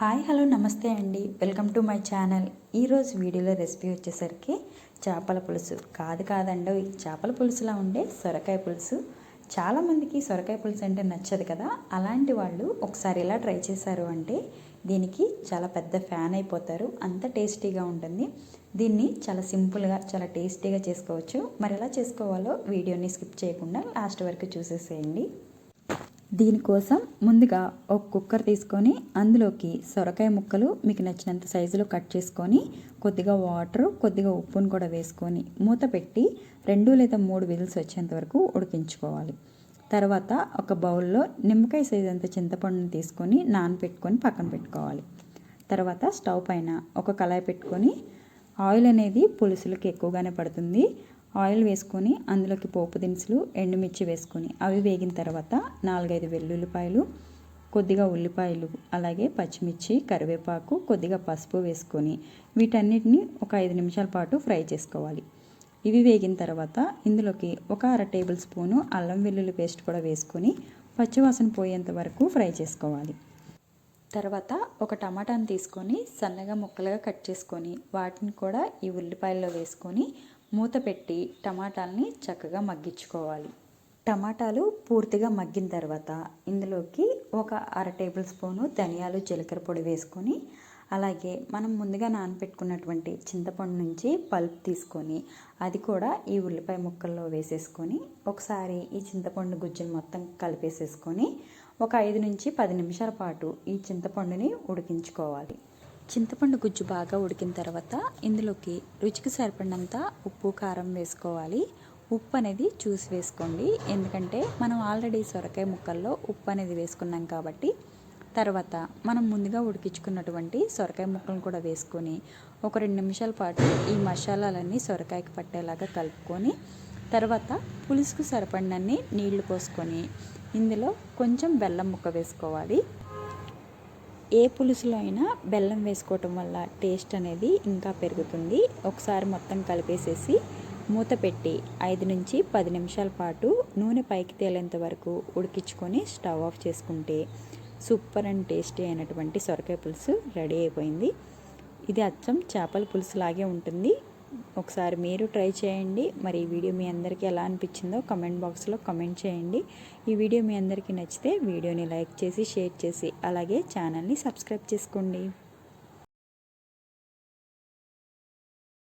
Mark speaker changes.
Speaker 1: Hi hello నమస్తే అండి. Welcome to my channel. ఈరోజు వీడియోలో రెసిపీ వచ్చేసరికి చేపల పులుసు. కాదు కాదండి చేపల పులుసులా ఉండే సొరకాయ పులుసు. చాలామందికి సొరకాయ పులుసు అంటే నచ్చదు కదా. అలాంటి వాళ్ళు ఒకసారి ఇలా ట్రై చేశారు అంటే దీనికి చాలా పెద్ద ఫ్యాన్ అయిపోతారు. అంత టేస్టీగా ఉంటుంది. దీన్ని చాలా సింపుల్గా చాలా టేస్టీగా చేసుకోవచ్చు. మరి ఎలా చేసుకోవాలో వీడియోని స్కిప్ చేయకుండా లాస్ట్ వరకు చూసేసేయండి. దీనికోసం ముందుగా ఒక కుక్కర్ తీసుకొని అందులోకి సొరకాయ ముక్కలు మీకు నచ్చినంత సైజులో కట్ చేసుకొని కొద్దిగా వాటర్ కొద్దిగా ఉప్పును కూడా వేసుకొని మూత పెట్టి రెండు లేదా మూడు విజిల్స్ వచ్చేంత వరకు ఉడికించుకోవాలి. తర్వాత ఒక బౌల్లో నిమ్మకాయ సైజ్ అంత చింతపండుని తీసుకొని నానబెట్టుకొని పక్కన పెట్టుకోవాలి. తర్వాత స్టవ్ పైన ఒక కళాయి పెట్టుకొని ఆయిల్ అనేది పులుసులకి ఎక్కువగానే పడుతుంది. ఆయిల్ వేసుకొని అందులోకి పోపు దినుసులు ఎండుమిర్చి వేసుకొని అవి వేగిన తర్వాత నాలుగైదు వెల్లుల్లిపాయలు కొద్దిగా ఉల్లిపాయలు అలాగే పచ్చిమిర్చి కరివేపాకు కొద్దిగా పసుపు వేసుకొని వీటన్నిటిని ఒక ఐదు నిమిషాల పాటు ఫ్రై చేసుకోవాలి. ఇవి వేగిన తర్వాత ఇందులోకి ఒక అర టేబుల్ స్పూను అల్లం వెల్లుల్లి పేస్ట్ కూడా వేసుకొని పచ్చివాసన పోయేంత వరకు ఫ్రై చేసుకోవాలి. తర్వాత ఒక టమాటాను తీసుకొని సన్నగా ముక్కలుగా కట్ చేసుకొని వాటిని కూడా ఈ ఉల్లిపాయల్లో వేసుకొని మూత పెట్టి టమాటాలని చక్కగా మగ్గించుకోవాలి. టమాటాలు పూర్తిగా మగ్గిన తర్వాత ఇందులోకి ఒక అర టేబుల్ స్పూను ధనియాలు జీలకర్ర పొడి వేసుకొని అలాగే మనం ముందుగా నానపెట్టుకున్నటువంటి చింతపండు నుంచి పల్ప్ తీసుకొని అది కూడా ఈ ఉల్లిపాయ ముక్కల్లో వేసేసుకొని ఒకసారి ఈ చింతపండు గుజ్జును మొత్తం కలిపేసేసుకొని ఒక ఐదు నుంచి పది నిమిషాల పాటు ఈ చింతపండుని ఉడికించుకోవాలి. చింతపండు గుజ్జు బాగా ఉడికిన తర్వాత ఇందులోకి రుచికి సరిపడినంత ఉప్పు కారం వేసుకోవాలి. ఉప్పు అనేది చూసి వేసుకోండి. ఎందుకంటే మనం ఆల్రెడీ సొరకాయ ముక్కల్లో ఉప్పు అనేది వేసుకున్నాం కాబట్టి తర్వాత మనం ముందుగా ఉడికించుకున్నటువంటి సొరకాయ ముక్కలను కూడా వేసుకొని ఒక రెండు నిమిషాల పాటు ఈ మసాలాలన్నీ సొరకాయకి పట్టేలాగా కలుపుకొని తర్వాత పులుసుకు సరిపడినన్ని నీళ్ళు పోసుకొని ఇందులో కొంచెం బెల్లం ముక్క వేసుకోవాలి. ఏ పులుసులో అయినా బెల్లం వేసుకోవటం వల్ల టేస్ట్ అనేది ఇంకా పెరుగుతుంది. ఒకసారి మొత్తం కలిపేసేసి మూత పెట్టి ఐదు నుంచి పది నిమిషాల పాటు నూనె పైకి తేలేంత వరకు ఉడికించుకొని స్టవ్ ఆఫ్ చేసుకుంటే సూపర్ అండ్ టేస్టీ అయినటువంటి సొరకాయ పులుసు రెడీ అయిపోయింది. ఇది అచ్చం చేపల పులుసు లాగే ఉంటుంది. ఒకసారి మీరు ట్రై చేయండి. మరి ఈ వీడియో మీ అందరికీ ఎలా అనిపించిందో కమెంట్ బాక్స్లో కమెంట్ చేయండి. ఈ వీడియో మీ అందరికీ నచ్చితే వీడియోని లైక్ చేసి షేర్ చేసి అలాగే ఛానల్ని సబ్స్క్రైబ్ చేసుకోండి.